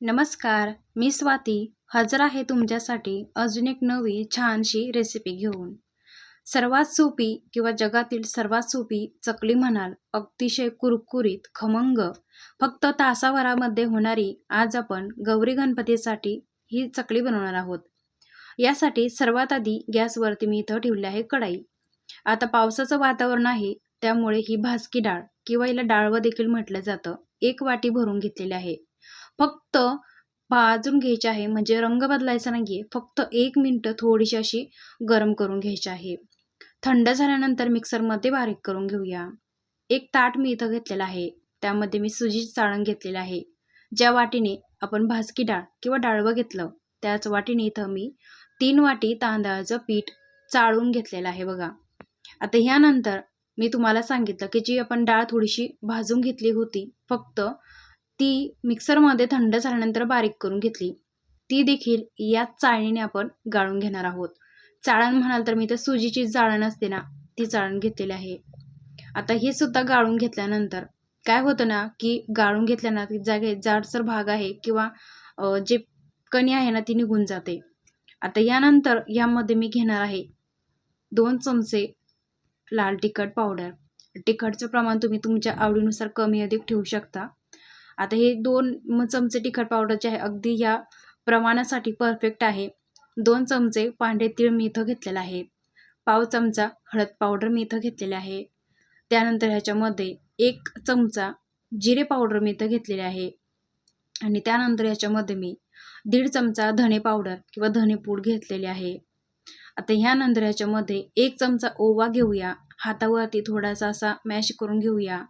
नमस्कार मी स्वाती हजर आहे तुमच्यासाठी अजून एक नवी छानशी रेसिपी घेऊन. सर्वात सोपी किंवा जगातील सर्वात सोपी चकली म्हणाल अतिशय कुरकुरीत खमंग फक्त तासाभरामध्ये होणारी आज आपण गौरी गणपतीसाठी ही चकली बनवणार आहोत. यासाठी सर्वात आधी गॅसवरती मी इथं ठेवली आहे कढाई. आता पावसाचं वातावरण आहे त्यामुळे ही भाजकी डाळ किंवा हिला डाळवं देखील म्हटलं जातं. एक वाटी भरून घेतलेली आहे. फक्त भाजून घ्यायचे आहे. म्हणजे रंग बदलायचा नाही आहे फक्त एक मिनटं थोडीशी अशी गरम करून घ्यायची आहे. थंड झाल्यानंतर मिक्सरमध्ये बारीक करून घेऊया. एक ताट मी इथं घेतलेलं आहे. त्यामध्ये मी सुजी चाळण घेतलेलं आहे. ज्या वाटीने आपण भाजकी डाळ किंवा डाळवं घेतलं त्याच वाटीने इथं मी तीन वाटी तांदळाचं पीठ चाळून घेतलेलं आहे बघा. आता ह्यानंतर मी तुम्हाला सांगितलं की जी आपण डाळ थोडीशी भाजून घेतली होती फक्त ती मिक्सरमध्ये थंड झाल्यानंतर बारीक करून घेतली. ती देखील याच चाळणीने आपण गाळून घेणार आहोत. चाळण म्हणाल तर मी तर सुजीची जाळण असते ना ती चाळण घेतलेली आहे. आता हे सुद्धा गाळून घेतल्यानंतर काय होतं ना की गाळून घेतल्यानंतर जागे जाडसर भाग आहे किंवा जे कणी आहे ना ती निघून जाते. आता यानंतर यामध्ये मी घेणार आहे दोन चमचे लाल तिखट पावडर. तिखटचं प्रमाण तुम्ही तुमच्या आवडीनुसार कमी अधिक ठेवू शकता. आता हे दोन म चमचे तिखट पावडरचे आहे. अगदी या प्रमाणासाठी परफेक्ट आहे. दोन चमचे पांढरे तीळ मी इथं घेतलेलं आहे. पाव चमचा हळद पावडर मी इथं घेतलेले आहे. त्यानंतर ह्याच्यामध्ये एक चमचा जिरे पावडर मी इथं घेतलेले आहे. आणि त्यानंतर ह्याच्यामध्ये मी दीड चमचा धणे पावडर किंवा धणे पूड घेतलेले आहे. आता ह्यानंतर ह्याच्यामध्ये एक चमचा ओवा घेऊया. हातावरती थोडासा असा मॅश करून घेऊया.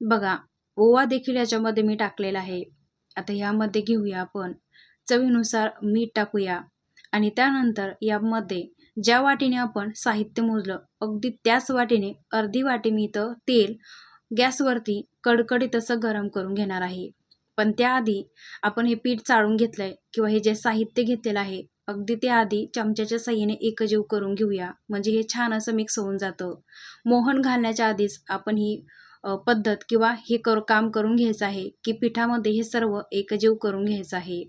बघा ओवा देखील याच्यामध्ये मी टाकलेला आहे. आता ह्यामध्ये घेऊया आपण. चवीनुसार मीठ टाकूया. आणि त्यानंतर यामध्ये ज्या वाटीने आपण साहित्य मोजलं अगदी त्याच वाटीने अर्धी वाटी मी इथं तेल गॅसवरती कडकडीत असं गरम करून घेणार आहे. पण त्याआधी आपण हे पीठ चाळून घेतलं आहे किंवा हे जे साहित्य घेतलेलं आहे अगदी त्याआधी चमच्याच्या साह्याने एकजीव करून घेऊया. म्हणजे हे छान असं मिक्स होऊन जातं. मोहन घालण्याच्या आधीच आपण ही पद्धत किंवा हे कर काम करून घ्यायचं आहे की पिठामध्ये हे सर्व एकजीव करून घ्यायचं आहे.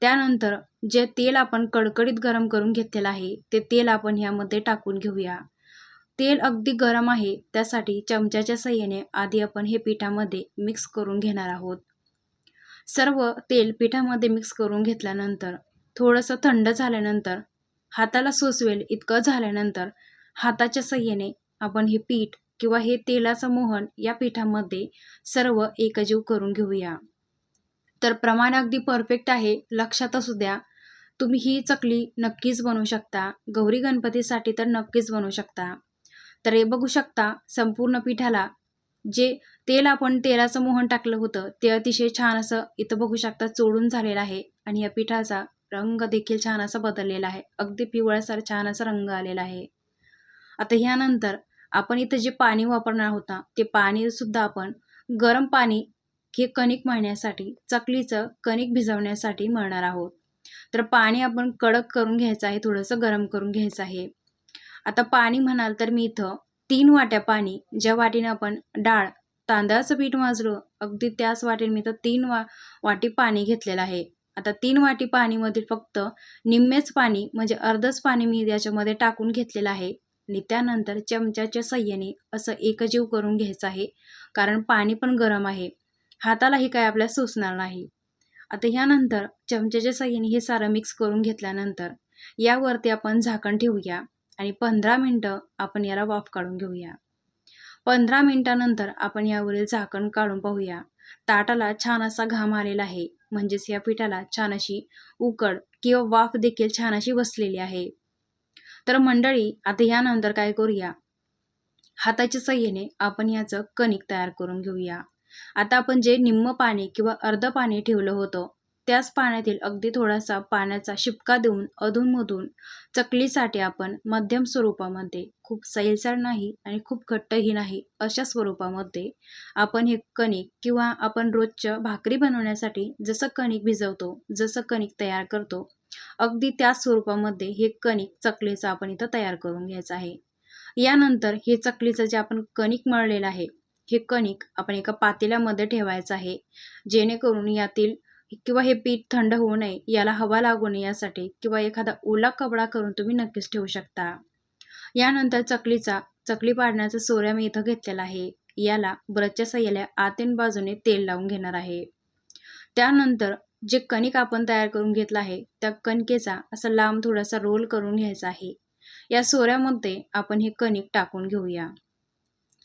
त्यानंतर जे तेल आपण कडकडीत गरम करून घेतलेलं आहे ते तेल आपण ह्यामध्ये टाकून घेऊया. तेल अगदी गरम आहे त्यासाठी चमच्याच्या सहाय्याने आधी आपण हे पिठामध्ये मिक्स करून घेणार आहोत. सर्व तेल पिठामध्ये मिक्स करून घेतल्यानंतर थोडंसं थंड झाल्यानंतर हाताला सोसवेल इतकं झाल्यानंतर हाताच्या सहाय्याने आपण हे पीठ किंवा हे तेलाचं मोहन या पिठामध्ये सर्व एकजीव करून घेऊया. तर प्रमाण अगदी परफेक्ट आहे. लक्षात असू द्या. तुम्ही ही चकली नक्कीच बनवू शकता. गौरी गणपतीसाठी तर नक्कीच बनवू शकता. तर हे बघू शकता संपूर्ण पिठाला जे तेल आपण तेलाचं मोहन टाकलं होतं ते अतिशय छान असं इथं बघू शकता चोडून झालेलं आहे आणि या पिठाचा रंग देखील छान असा बदललेला आहे. अगदी पिवळ्यासार छान असा रंग आलेला आहे. आता ह्यानंतर आपण इथं जे पाणी वापरणार होता ते पाणीसुद्धा आपण गरम पाणी हे कणिक मळण्यासाठी चकलीचं कणिक भिजवण्यासाठी मळणार आहोत. तर पाणी आपण कडक करून घ्यायचं आहे थोडंसं गरम करून घ्यायचं आहे. आता पाणी म्हणाल तर मी इथं तीन वाट्या पाणी ज्या वाटीने आपण डाळ तांदळाचं पीठ वाजलं अगदी त्याच वाटीने मी तर तीन वा वाटी पाणी घेतलेलं आहे. आता तीन वाटी पाणीमधील फक्त निम्मेच पाणी म्हणजे अर्धच पाणी मी याच्यामध्ये टाकून घेतलेलं आहे. आणि त्यानंतर चमच्याच्या सहाय्याने असं एकजीव करून घ्यायचं आहे. कारण पाणी पण गरम आहे. हातालाही काय आपल्या सुचणार नाही. आता ह्यानंतर चमच्याच्या सहाय्याने हे सारं मिक्स करून घेतल्यानंतर यावरती आपण झाकण ठेवूया आणि पंधरा मिनटं आपण याला वाफ काढून घेऊया. पंधरा मिनटानंतर आपण यावरील झाकण काढून पाहूया. ताटाला छान असा घाम आलेला आहे. म्हणजेच या पिठाला छान अशी उकड किंवा वाफ देखील छान अशी बसलेली आहे. तर मंडळी आता यानंतर काय करूया? हाताच्या सहाय्याने आपण याचं कणिक तयार करून घेऊया. आता आपण जे निम्म पाणी किंवा अर्ध पाणी ठेवलं होतं त्याच पाण्यातील अगदी थोडासा पाण्याचा शिपका देऊन अधूनमधून चकलीसाठी आपण मध्यम स्वरूपामध्ये खूप सैलसर नाही आणि खूप घट्टही नाही अशा स्वरूपामध्ये आपण हे कणिक किंवा आपण रोजच्या भाकरी बनवण्यासाठी जसं कणिक भिजवतो जसं कणिक तयार करतो अगदी त्याच स्वरूपामध्ये हे कणिक चकलीचं आपण इथं तयार करून घ्यायचं आहे. यानंतर हे चकलीचं जे आपण कणिक मळलेलं आहे हे कणिक आपण एका पातेल्यामध्ये ठेवायचं आहे. जेणेकरून यातील किंवा हे पीठ थंड होऊ नये याला हवा लागू नये यासाठी किंवा एखादा ओला कपडा करून तुम्ही नक्कीच ठेवू शकता. यानंतर चकलीचा चकली पाडण्याचा सोऱ्या मी इथं घेतलेला आहे. याला ब्रशच्या साह्याला आतीन बाजूने तेल लावून घेणार आहे. त्यानंतर जे कणिक आपण तयार करून घेतलं आहे त्या कणकेचा असा लांब थोडासा रोल करून घ्यायचा आहे. या सोऱ्यामध्ये आपण हे कणिक टाकून घेऊया.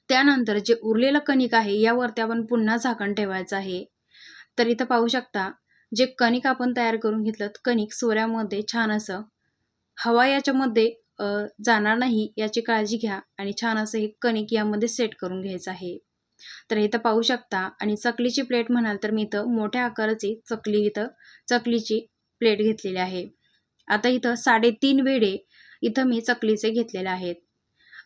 त्यानंतर जे उरलेलं कणिक आहे यावरती आपण पुन्हा झाकण ठेवायचं आहे. तर इथं पाहू शकता जे कणिक आपण तयार करून घेतलं कणिक सोऱ्यामध्ये छान असं हवा याच्यामध्ये जाणार नाही याची काळजी घ्या आणि छान असं हे कणिक यामध्ये सेट करून घ्यायचं आहे. तर इथं पाहू शकता. आणि चकलीची प्लेट म्हणाल तर मी इथं मोठ्या आकाराची चकली इथं चकलीची प्लेट घेतलेली आहे. आता इथं साडेतीन वेडे इथं मी चकलीचे घेतलेले आहेत.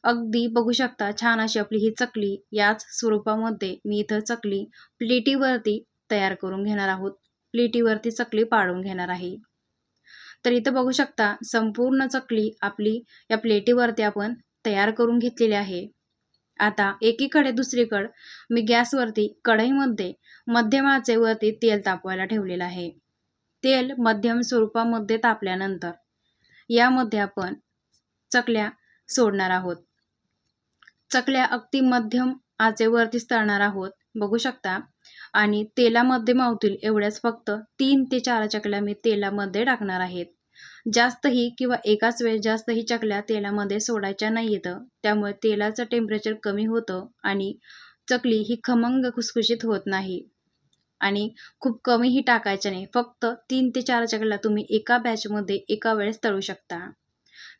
अगदी बघू शकता छान अशी आपली ही चकली याच स्वरूपामध्ये मी इथं चकली प्लेटीवरती तयार करून घेणार आहोत. प्लेटीवरती चकली पाडून घेणार आहे. तर इथं बघू शकता संपूर्ण चकली आपली या प्लेटीवरती आपण तयार करून घेतलेली आहे. आता एकीकडे दुसरीकडे मी गॅसवरती कढईमध्ये मध्यम आचेवरती तेल तापवायला ठेवलेलं आहे. तेल मध्यम स्वरूपामध्ये तापल्यानंतर यामध्ये आपण चकल्या सोडणार आहोत. चकल्या अगदी मध्यम आचेवरतीच तळणार आहोत बघू शकता. आणि तेलामध्ये मावतील एवढ्याच फक्त तीन ते चार चकल्या मी तेलामध्ये टाकणार आहेत. जास्तही किंवा एकाच वेळेस जास्तही चकल्या तेलामध्ये सोडायच्या नाही येतं त्यामुळे तेलाचं टेम्परेचर कमी होतं आणि चकली ही खमंग खुसखुशीत होत नाही. आणि खूप कमीही टाकायच्या नाही. फक्त तीन ते चार चकल्या तुम्ही एका बॅचमध्ये एका वेळेस तळू शकता.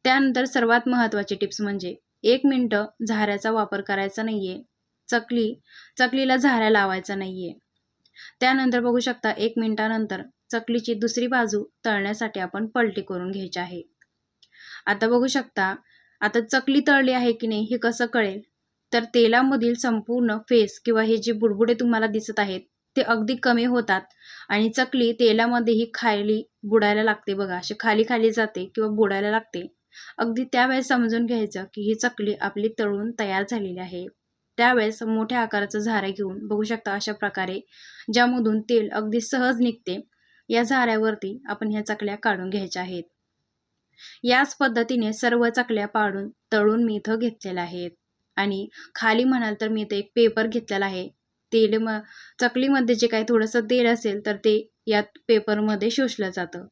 त्यानंतर सर्वात महत्त्वाची टिप्स म्हणजे एक मिनटं झाऱ्याचा वापर करायचा नाही आहे चकली चकलीला झाऱ्या लावायचा नाही आहे त्यानंतर बघू शकता एक मिनटानंतर चकलीची दुसरी बाजू तळण्यासाठी आपण पलटी करून घ्यायची आहे. आता बघू शकता आता चकली तळली आहे की नाही हे कसं कळेल? तर तेलामधील संपूर्ण फेस किंवा हे जे बुडबुडे तुम्हाला दिसत आहेत ते अगदी कमी होतात आणि चकली तेलामध्येही खाली बुडायला लागते बघा. अशी खाली खाली जाते किंवा बुडायला लागते. अगदी त्यावेळेस समजून घ्यायचं की ही चकली आपली तळून तयार झालेली आहे. त्यावेळेस मोठ्या आकाराचं झारे घेऊन बघू शकता अशा प्रकारे ज्यामधून तेल अगदी सहज निघते या झाऱ्यावरती आपण ह्या चकल्या काढून घ्यायच्या आहेत. याच पद्धतीने सर्व चकल्या पाडून तळून मी इथं घेतलेल्या आहेत. आणि खाली म्हणाल तर मी इथं एक पेपर घेतलेला आहे. तेल म चकलीमध्ये जे काही थोडंसं तेल असेल तर ते यात पेपरमध्ये शोषलं जातं.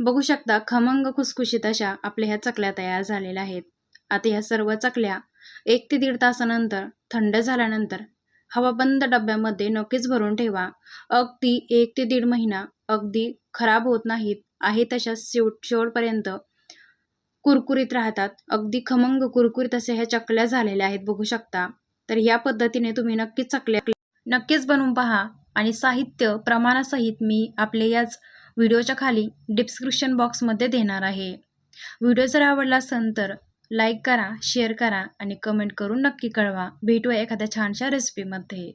बघू शकता खमंग खुसखुशीत अशा आपल्या ह्या चकल्या तयार झालेल्या आहेत. आता ह्या सर्व चकल्या एक ते दीड तासानंतर थंड झाल्यानंतर हवाबंद डब्यामध्ये नक्कीच भरून ठेवा. अगदी एक ते दीड महिना अगदी खराब होत नाहीत आहे तशा शेवट शेवटपर्यंत. कुरकुरीत राहतात. अगदी खमंग कुरकुरीत असे ह्या चकल्या झालेल्या आहेत बघू शकता. तर या पद्धतीने तुम्ही नक्कीच चकल्या नक्कीच बनवून पहा. आणि साहित्य प्रमाणासहित मी आपले याच व्हिडिओच्या खाली डिस्क्रिप्शन बॉक्समध्ये देणार आहे. व्हिडिओ जर आवडला असेल तर लाईक करा शेअर करा आणि कमेंट करून नक्की कळवा. भेटूया एखाद्या छानशा रेसिपीमध्ये.